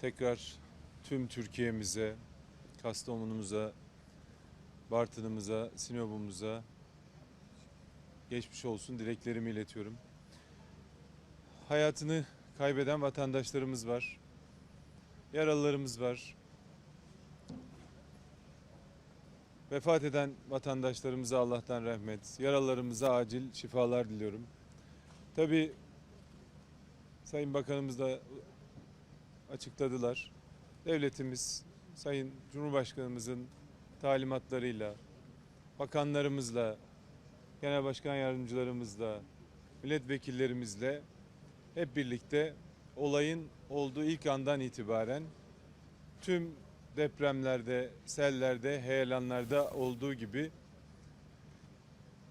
Tekrar tüm Türkiye'mize, Kastamonu'muza, Bartın'ımıza, Sinop'umuza geçmiş olsun dileklerimi iletiyorum. Hayatını kaybeden vatandaşlarımız var. Yaralılarımız var. Vefat eden vatandaşlarımıza Allah'tan rahmet, yaralılarımıza acil şifalar diliyorum. Tabii Sayın Bakanımız da açıkladılar. Devletimiz Sayın Cumhurbaşkanımızın talimatlarıyla, bakanlarımızla, genel başkan yardımcılarımızla, milletvekillerimizle hep birlikte olayın olduğu ilk andan itibaren tüm depremlerde, sellerde, heyelanlarda olduğu gibi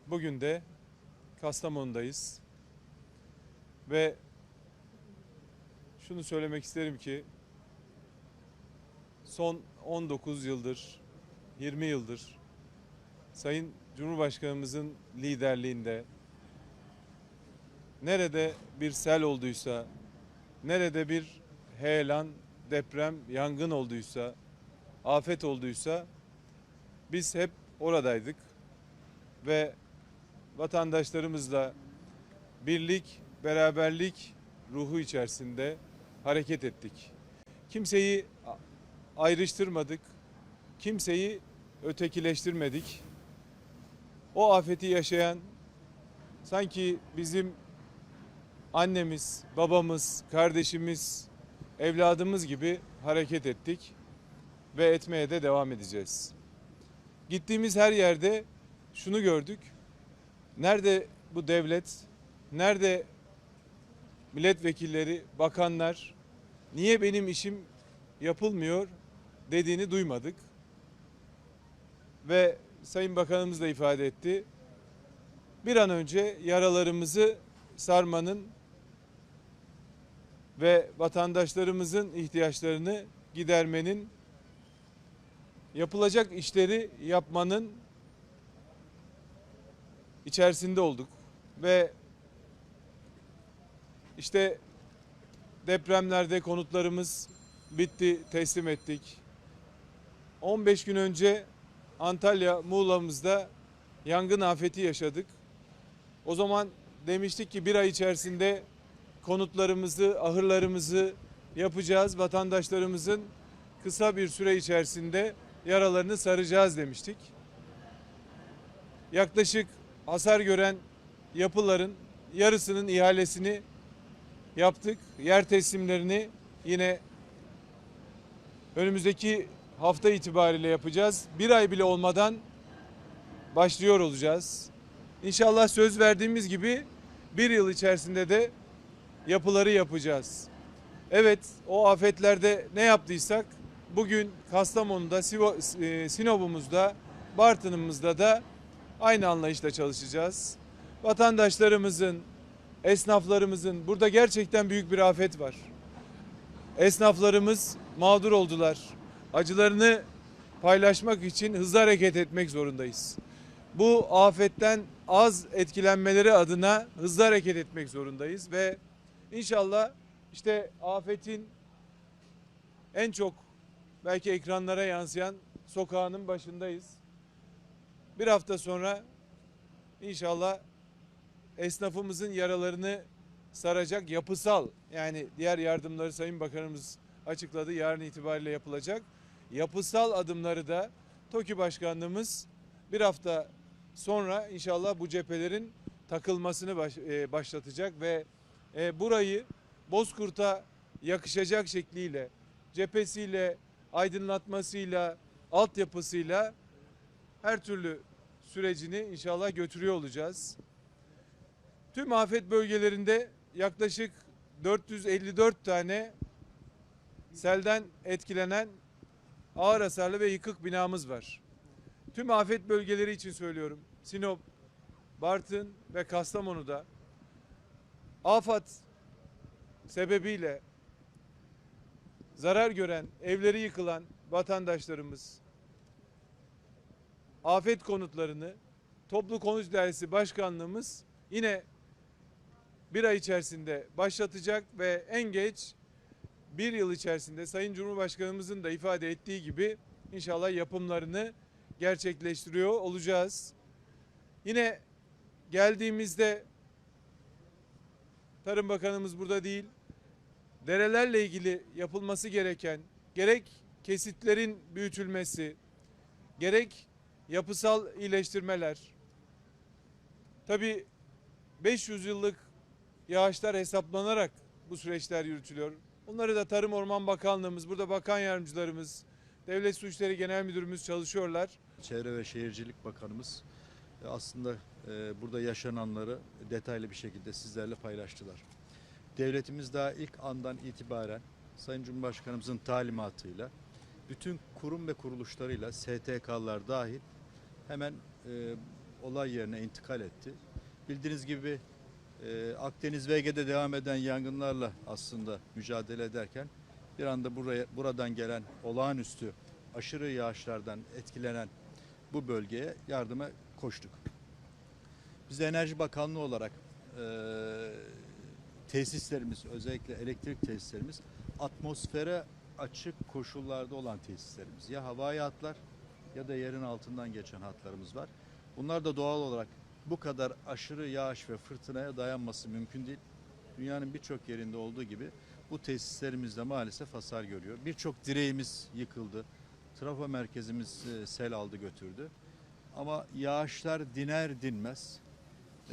bugün de Kastamonu'dayız. Ve şunu söylemek isterim ki son 19 yıldır, 20 yıldır Sayın Cumhurbaşkanımızın liderliğinde nerede bir sel olduysa, nerede bir heyelan, deprem, yangın olduysa, afet olduysa biz hep oradaydık ve vatandaşlarımızla birlik, beraberlik ruhu içerisinde hareket ettik. Kimseyi ayrıştırmadık, kimseyi ötekileştirmedik. O afeti yaşayan sanki bizim annemiz, babamız, kardeşimiz, evladımız gibi hareket ettik ve etmeye de devam edeceğiz. Gittiğimiz her yerde şunu gördük. Nerede bu devlet, nerede milletvekilleri, bakanlar niye benim işim yapılmıyor dediğini duymadık. Ve Sayın Bakanımız da ifade etti. Bir an önce yaralarımızı sarmanın ve vatandaşlarımızın ihtiyaçlarını gidermenin yapılacak işleri yapmanın içerisinde olduk ve işte depremlerde konutlarımız bitti, teslim ettik. 15 gün önce Antalya, Muğla'mızda yangın afeti yaşadık. O zaman demiştik ki bir ay içerisinde konutlarımızı, ahırlarımızı yapacağız. Vatandaşlarımızın kısa bir süre içerisinde yaralarını saracağız demiştik. Yaklaşık hasar gören yapıların yarısının ihalesini yaptık. Yer teslimlerini yine önümüzdeki hafta itibariyle yapacağız. Bir ay bile olmadan başlıyor olacağız. İnşallah söz verdiğimiz gibi bir yıl içerisinde de yapıları yapacağız. Evet o afetlerde ne yaptıysak bugün Kastamonu'da, e, Sinop'umuzda, Bartın'ımızda da aynı anlayışla çalışacağız. Vatandaşlarımızın, esnaflarımızın burada gerçekten büyük bir afet var. Esnaflarımız mağdur oldular. Acılarını paylaşmak için hızlı hareket etmek zorundayız. Bu afetten az etkilenmeleri adına hızlı hareket etmek zorundayız ve inşallah işte afetin en çok belki ekranlara yansıyan sokağının başındayız. Bir hafta sonra inşallah esnafımızın yaralarını saracak yapısal yani diğer yardımları Sayın Bakanımız açıkladı yarın itibariyle yapılacak. Yapısal adımları da TOKİ Başkanlığımız bir hafta sonra inşallah bu cephelerin takılmasını baş- e, başlatacak ve e, burayı Bozkurt'a yakışacak şekliyle cephesiyle, aydınlatmasıyla, altyapısıyla her türlü sürecini inşallah götürüyor olacağız. Tüm afet bölgelerinde yaklaşık 454 tane selden etkilenen ağır hasarlı ve yıkık binamız var. Tüm afet bölgeleri için söylüyorum. Sinop, Bartın ve Kastamonu'da afet sebebiyle zarar gören, evleri yıkılan vatandaşlarımız afet konutlarını Toplu Konut Dairesi Başkanlığımız yine bir ay içerisinde başlatacak ve en geç bir yıl içerisinde Sayın Cumhurbaşkanımızın da ifade ettiği gibi inşallah yapımlarını gerçekleştiriyor olacağız. Yine geldiğimizde Tarım Bakanımız burada değil. Derelerle ilgili yapılması gereken gerek kesitlerin büyütülmesi, gerek yapısal iyileştirmeler. Tabii 500 yıllık yağışlar hesaplanarak bu süreçler yürütülüyor. Onları da Tarım Orman Bakanlığımız, burada bakan yardımcılarımız, Devlet Su İşleri Genel Müdürümüz çalışıyorlar. Çevre ve Şehircilik Bakanımız e, aslında e, burada yaşananları detaylı bir şekilde sizlerle paylaştılar. Devletimiz daha ilk andan itibaren Sayın Cumhurbaşkanımızın talimatıyla bütün kurum ve kuruluşlarıyla STK'lar dahil hemen e, olay yerine intikal etti. Bildiğiniz gibi e, Akdeniz ve Ege'de devam eden yangınlarla aslında mücadele ederken bir anda buraya buradan gelen olağanüstü aşırı yağışlardan etkilenen bu bölgeye yardıma koştuk. Biz Enerji Bakanlığı olarak e, tesislerimiz özellikle elektrik tesislerimiz atmosfere açık koşullarda olan tesislerimiz. Ya havai hatlar ya da yerin altından geçen hatlarımız var. Bunlar da doğal olarak bu kadar aşırı yağış ve fırtınaya dayanması mümkün değil. Dünyanın birçok yerinde olduğu gibi bu tesislerimizde maalesef hasar görüyor. Birçok direğimiz yıkıldı. Trafo merkezimiz e, sel aldı götürdü. Ama yağışlar diner dinmez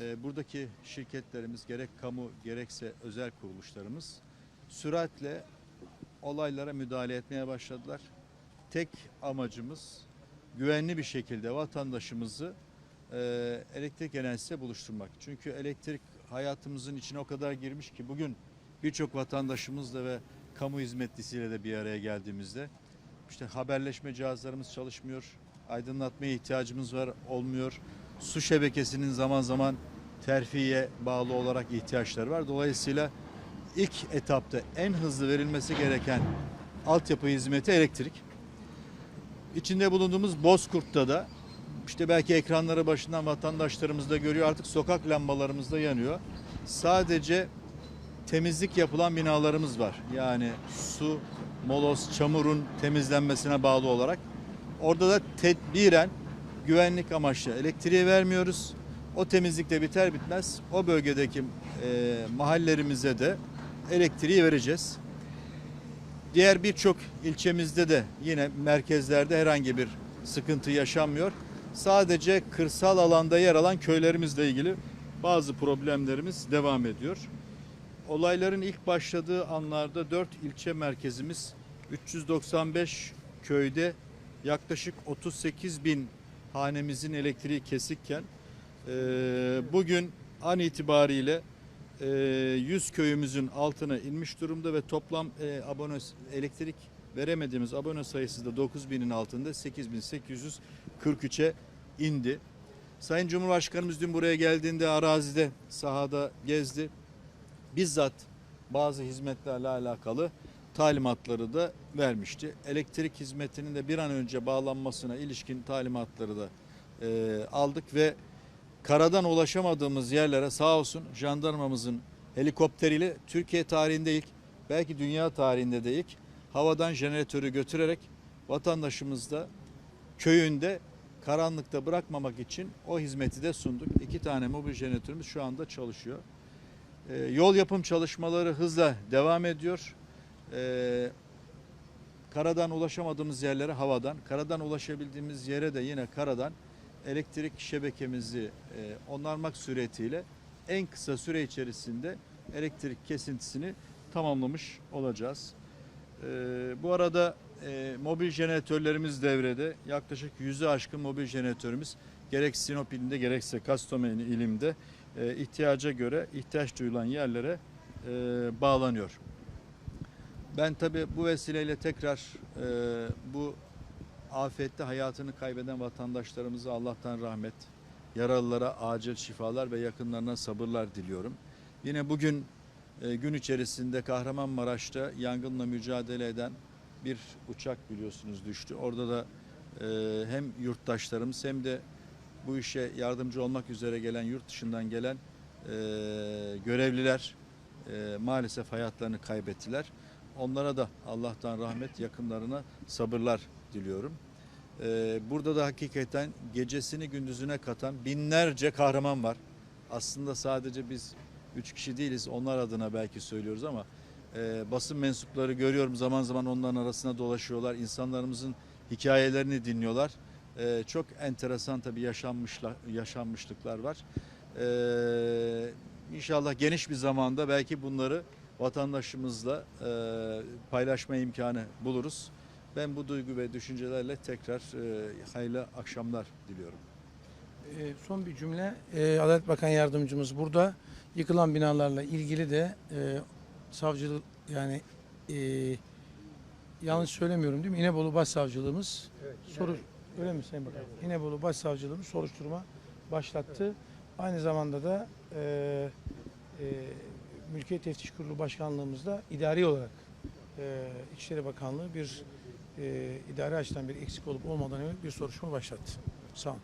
e, buradaki şirketlerimiz gerek kamu gerekse özel kuruluşlarımız süratle olaylara müdahale etmeye başladılar. Tek amacımız güvenli bir şekilde vatandaşımızı e, elektrik enerjisiyle buluşturmak. Çünkü elektrik hayatımızın içine o kadar girmiş ki bugün birçok vatandaşımızla ve kamu hizmetlisiyle de bir araya geldiğimizde işte haberleşme cihazlarımız çalışmıyor. Aydınlatmaya ihtiyacımız var, olmuyor. Su şebekesinin zaman zaman terfiye bağlı olarak ihtiyaçları var. Dolayısıyla ilk etapta en hızlı verilmesi gereken altyapı hizmeti elektrik. İçinde bulunduğumuz Bozkurt'ta da işte belki ekranları başından vatandaşlarımız da görüyor artık sokak lambalarımız da yanıyor. Sadece temizlik yapılan binalarımız var. Yani su, moloz, çamurun temizlenmesine bağlı olarak. Orada da tedbiren güvenlik amaçlı elektriği vermiyoruz. O temizlik de biter bitmez o bölgedeki e, mahallelerimize de elektriği vereceğiz. Diğer birçok ilçemizde de yine merkezlerde herhangi bir sıkıntı yaşanmıyor. Sadece kırsal alanda yer alan köylerimizle ilgili bazı problemlerimiz devam ediyor. Olayların ilk başladığı anlarda 4 ilçe merkezimiz 395 köyde yaklaşık 38 bin hanemizin elektriği kesikken bugün an itibariyle e, 100 köyümüzün altına inmiş durumda ve toplam e, abone elektrik veremediğimiz abone sayısı da 9000'in altında 8843'e indi. Sayın Cumhurbaşkanımız dün buraya geldiğinde arazide sahada gezdi. Bizzat bazı hizmetlerle alakalı talimatları da vermişti. Elektrik hizmetinin de bir an önce bağlanmasına ilişkin talimatları da e, aldık ve karadan ulaşamadığımız yerlere sağ olsun jandarmamızın helikopteriyle Türkiye tarihinde ilk belki dünya tarihinde de ilk havadan jeneratörü götürerek vatandaşımız da köyünde karanlıkta bırakmamak için o hizmeti de sunduk. İki tane mobil jeneratörümüz şu anda çalışıyor. Ee, yol yapım çalışmaları hızla devam ediyor. Ee, karadan ulaşamadığımız yerlere havadan, karadan ulaşabildiğimiz yere de yine karadan elektrik şebekemizi e, onarmak suretiyle en kısa süre içerisinde elektrik kesintisini tamamlamış olacağız. Ee, bu arada e, mobil jeneratörlerimiz devrede. Yaklaşık yüzü aşkın mobil jeneratörümüz gerek Sinop ilinde gerekse Kastamonu ilimde e, ihtiyaca göre ihtiyaç duyulan yerlere e, bağlanıyor. Ben tabi bu vesileyle tekrar e, bu afette hayatını kaybeden vatandaşlarımıza Allah'tan rahmet, yaralılara acil şifalar ve yakınlarına sabırlar diliyorum. Yine bugün gün içerisinde Kahramanmaraş'ta yangınla mücadele eden bir uçak biliyorsunuz düştü. Orada da e, hem yurttaşlarımız hem de bu işe yardımcı olmak üzere gelen yurt dışından gelen e, görevliler e, maalesef hayatlarını kaybettiler. onlara da Allah'tan rahmet, yakınlarına sabırlar diliyorum. Ee, burada da hakikaten gecesini gündüzüne katan binlerce kahraman var. Aslında sadece biz üç kişi değiliz. Onlar adına belki söylüyoruz ama e, basın mensupları görüyorum zaman zaman onların arasına dolaşıyorlar. İnsanlarımızın hikayelerini dinliyorlar. E, çok enteresan tabii yaşanmışlar, yaşanmışlıklar var. E, inşallah geniş bir zamanda belki bunları vatandaşımızla e, paylaşma imkanı buluruz. Ben bu duygu ve düşüncelerle tekrar e, hayırlı akşamlar diliyorum. Ee, Son bir cümle. Ee, Adalet Bakan Yardımcımız burada. Yıkılan binalarla ilgili de e, savcılık yani e, yanlış söylemiyorum değil mi? İnebolu Başsavcılığımız soru öyle mi Sayın Bakan? İnebolu Başsavcılığımız soruşturma başlattı. Aynı zamanda da e, e, Mülkiyet Teftiş Kurulu Başkanlığımızda idari olarak e, İçişleri Bakanlığı bir e, idari açıdan bir eksik olup olmadan bir soruşturma başlattı. Sağ olun.